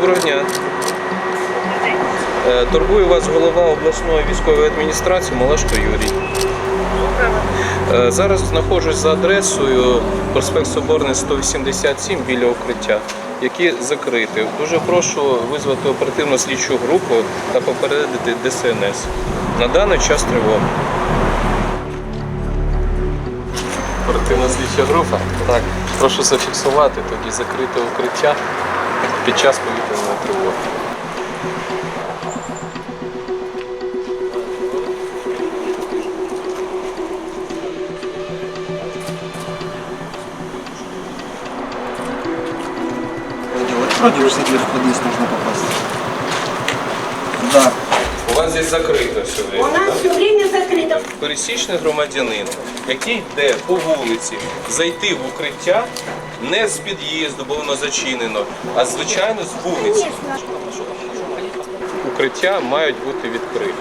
дня. Е, Турбує вас голова обласної військової адміністрації Малашко Юрій. Е, Зараз знаходжусь за адресою проспект Соборний 187 біля укриття, які закриті. Дуже прошу визвати оперативну слідчу групу та попередити ДСНС. На даний час тривога. Оперативна слідча група. Так, прошу зафіксувати тоді закрите укриття під час повітряної тривоги. делать? Вроде уже дверь в подъезд нужно попасть. Да. У вас здесь закрито все У время. нас все время закрыто. Пересічний громадянин, який йде по вулиці, зайти в укриття не з під'їзду, бо воно зачинено, а звичайно з вулиці. Укриття мають бути відкриті.